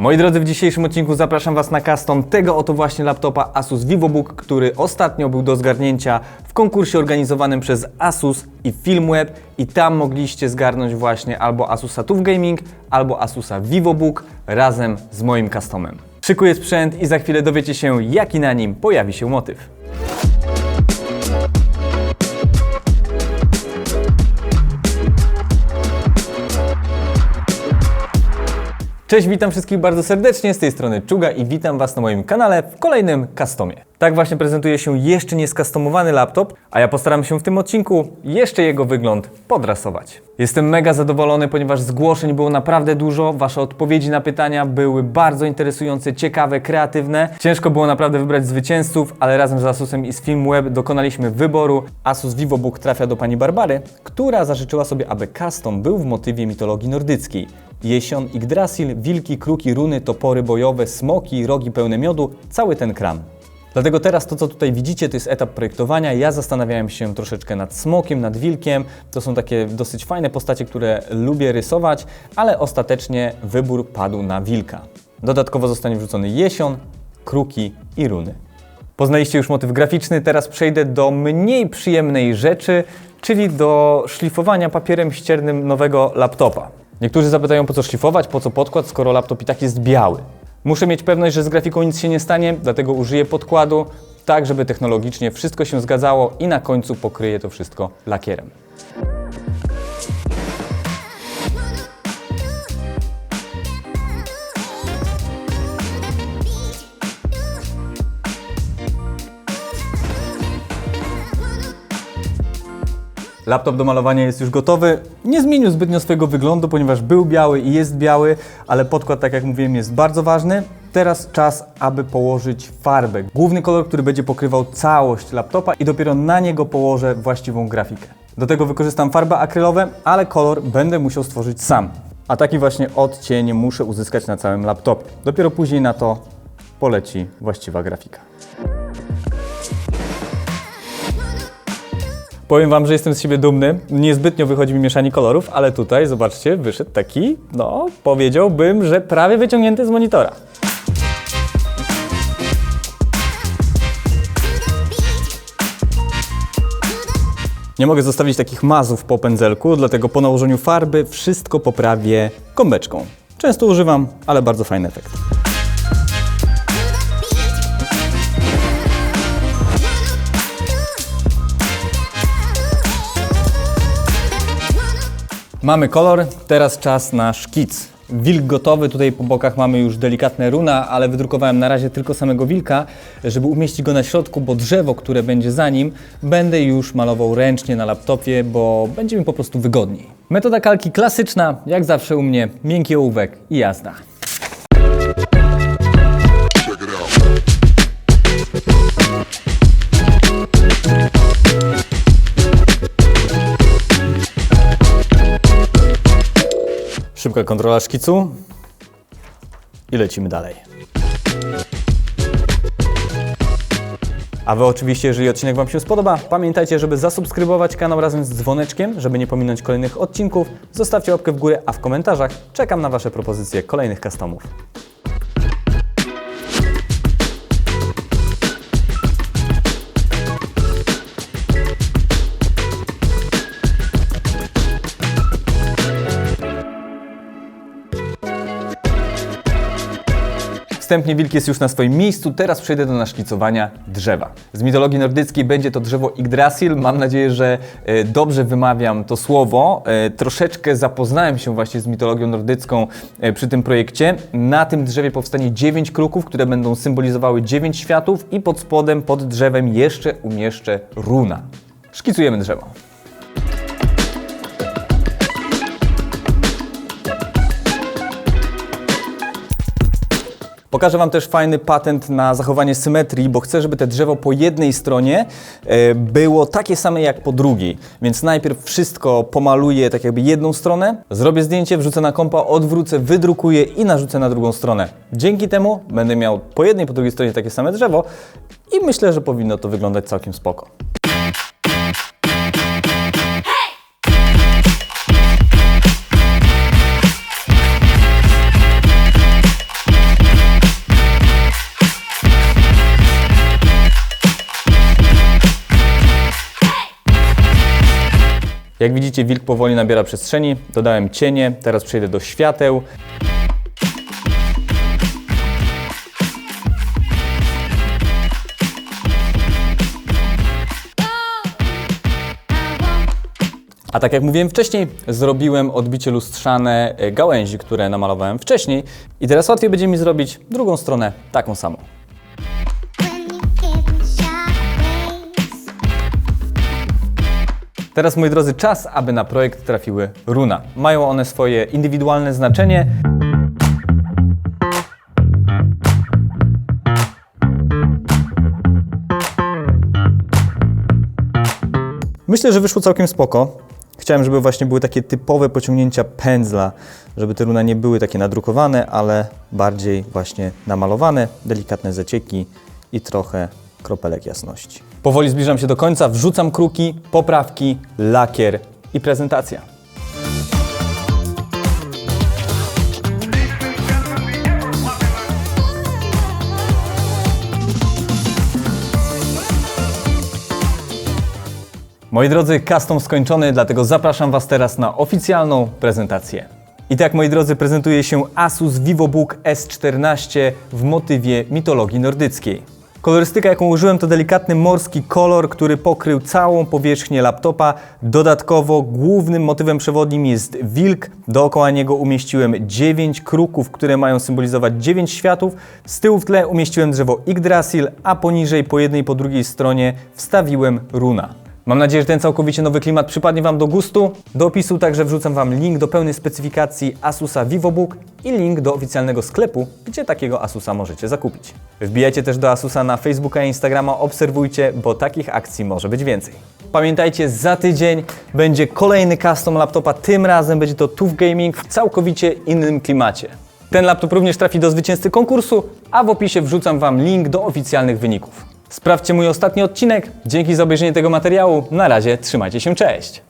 Moi drodzy, w dzisiejszym odcinku zapraszam Was na custom tego oto właśnie laptopa Asus VivoBook, który ostatnio był do zgarnięcia w konkursie organizowanym przez Asus i Filmweb i tam mogliście zgarnąć właśnie albo Asusa TUF Gaming, albo Asusa VivoBook razem z moim customem. Szykuję sprzęt i za chwilę dowiecie się, jaki na nim pojawi się motyw. Cześć, witam wszystkich bardzo serdecznie, z tej strony Czuga i witam Was na moim kanale w kolejnym customie. Tak właśnie prezentuje się jeszcze nie skastomowany laptop, a ja postaram się w tym odcinku jeszcze jego wygląd podrasować. Jestem mega zadowolony, ponieważ zgłoszeń było naprawdę dużo, Wasze odpowiedzi na pytania były bardzo interesujące, ciekawe, kreatywne. Ciężko było naprawdę wybrać zwycięzców, ale razem z Asusem i z Filmweb dokonaliśmy wyboru. Asus VivoBook trafia do pani Barbary, która zażyczyła sobie, aby custom był w motywie mitologii nordyckiej. Jesion, Yggdrasil, wilki, kruki, runy, topory bojowe, smoki, rogi pełne miodu, cały ten kram. Dlatego teraz to, co tutaj widzicie, to jest etap projektowania. Ja zastanawiałem się troszeczkę nad smokiem, nad wilkiem. To są takie dosyć fajne postacie, które lubię rysować, ale ostatecznie wybór padł na wilka. Dodatkowo zostanie wrzucony jesion, kruki i runy. Poznaliście już motyw graficzny, teraz przejdę do mniej przyjemnej rzeczy, czyli do szlifowania papierem ściernym nowego laptopa. Niektórzy zapytają, po co szlifować, po co podkład, skoro laptop i tak jest biały. Muszę mieć pewność, że z grafiką nic się nie stanie, dlatego użyję podkładu, tak żeby technologicznie wszystko się zgadzało i na końcu pokryję to wszystko lakierem. Laptop do malowania jest już gotowy. Nie zmienił zbytnio swojego wyglądu, ponieważ był biały i jest biały, ale podkład, tak jak mówiłem, jest bardzo ważny. Teraz czas, aby położyć farbę. Główny kolor, który będzie pokrywał całość laptopa i dopiero na niego położę właściwą grafikę. Do tego wykorzystam farby akrylowe, ale kolor będę musiał stworzyć sam. A taki właśnie odcień muszę uzyskać na całym laptopie. Dopiero później na to poleci właściwa grafika. Powiem Wam, że jestem z siebie dumny. Niezbytnio wychodzi mi mieszanie kolorów, ale tutaj, zobaczcie, wyszedł taki, no, powiedziałbym, że prawie wyciągnięty z monitora. Nie mogę zostawić takich mazów po pędzelku, dlatego po nałożeniu farby wszystko poprawię gąbeczką. Często używam, ale bardzo fajny efekt. Mamy kolor, teraz czas na szkic. Wilk gotowy, tutaj po bokach mamy już delikatne runa, ale wydrukowałem na razie tylko samego wilka, żeby umieścić go na środku, bo drzewo, które będzie za nim, będę już malował ręcznie na laptopie, bo będzie mi po prostu wygodniej. Metoda kalki klasyczna, jak zawsze u mnie, miękki ołówek i jazda. Szybka kontrola szkicu i lecimy dalej. A Wy oczywiście, jeżeli odcinek Wam się spodoba, pamiętajcie, żeby zasubskrybować kanał razem z dzwoneczkiem, żeby nie pominąć kolejnych odcinków. Zostawcie łapkę w górę, a w komentarzach czekam na Wasze propozycje kolejnych customów. Wstępnie wilk jest już na swoim miejscu, teraz przejdę do naszkicowania drzewa. Z mitologii nordyckiej będzie to drzewo Yggdrasil. Mam nadzieję, że e, dobrze wymawiam to słowo. E, Troszeczkę zapoznałem się właśnie z mitologią nordycką e, przy tym projekcie. Na tym drzewie powstanie 9 kruków, które będą symbolizowały 9 światów i pod spodem, pod drzewem jeszcze umieszczę runa. Szkicujemy drzewo. Pokażę Wam też fajny patent na zachowanie symetrii, bo chcę, żeby te drzewo po jednej stronie e, było takie same jak po drugiej. Więc najpierw wszystko pomaluję tak jakby jedną stronę, zrobię zdjęcie, wrzucę na kompa, odwrócę, wydrukuję i narzucę na drugą stronę. Dzięki temu będę miał po jednej, po drugiej stronie takie same drzewo i myślę, że powinno to wyglądać całkiem spoko. Jak widzicie, wilk powoli nabiera przestrzeni, dodałem cienie, teraz przejdę do świateł. A tak jak mówiłem wcześniej, zrobiłem odbicie lustrzane e, gałęzi, które namalowałem wcześniej i teraz łatwiej będzie mi zrobić drugą stronę taką samą. Teraz, moi drodzy, czas, aby na projekt trafiły runa. Mają one swoje indywidualne znaczenie. Myślę, że wyszło całkiem spoko. Chciałem, żeby właśnie były takie typowe pociągnięcia pędzla, żeby te runa nie były takie nadrukowane, ale bardziej właśnie namalowane, delikatne zacieki i trochę kropelek jasności. Powoli zbliżam się do końca, wrzucam kruki, poprawki, lakier i prezentacja. Moi drodzy, custom skończony, dlatego zapraszam Was teraz na oficjalną prezentację. I tak, moi drodzy, prezentuje się Asus VivoBook S14 w motywie mitologii nordyckiej. Kolorystyka, jaką użyłem, to delikatny morski kolor, który pokrył całą powierzchnię laptopa. Dodatkowo głównym motywem przewodnim jest wilk. Dookoła niego umieściłem 9 kruków, które mają symbolizować 9 światów. Z tyłu w tle umieściłem drzewo Yggdrasil, a poniżej po jednej i po drugiej stronie wstawiłem runa. Mam nadzieję, że ten całkowicie nowy klimat przypadnie Wam do gustu. Do opisu także wrzucam Wam link do pełnej specyfikacji Asusa VivoBook i link do oficjalnego sklepu, gdzie takiego Asusa możecie zakupić. Wbijajcie też do Asusa na Facebooka i Instagrama, obserwujcie, bo takich akcji może być więcej. Pamiętajcie, za tydzień będzie kolejny custom laptopa, tym razem będzie to TUF Gaming w całkowicie innym klimacie. Ten laptop również trafi do zwycięzcy konkursu, a w opisie wrzucam Wam link do oficjalnych wyników. Sprawdźcie mój ostatni odcinek. Dzięki za obejrzenie tego materiału. Na razie, trzymajcie się, cześć!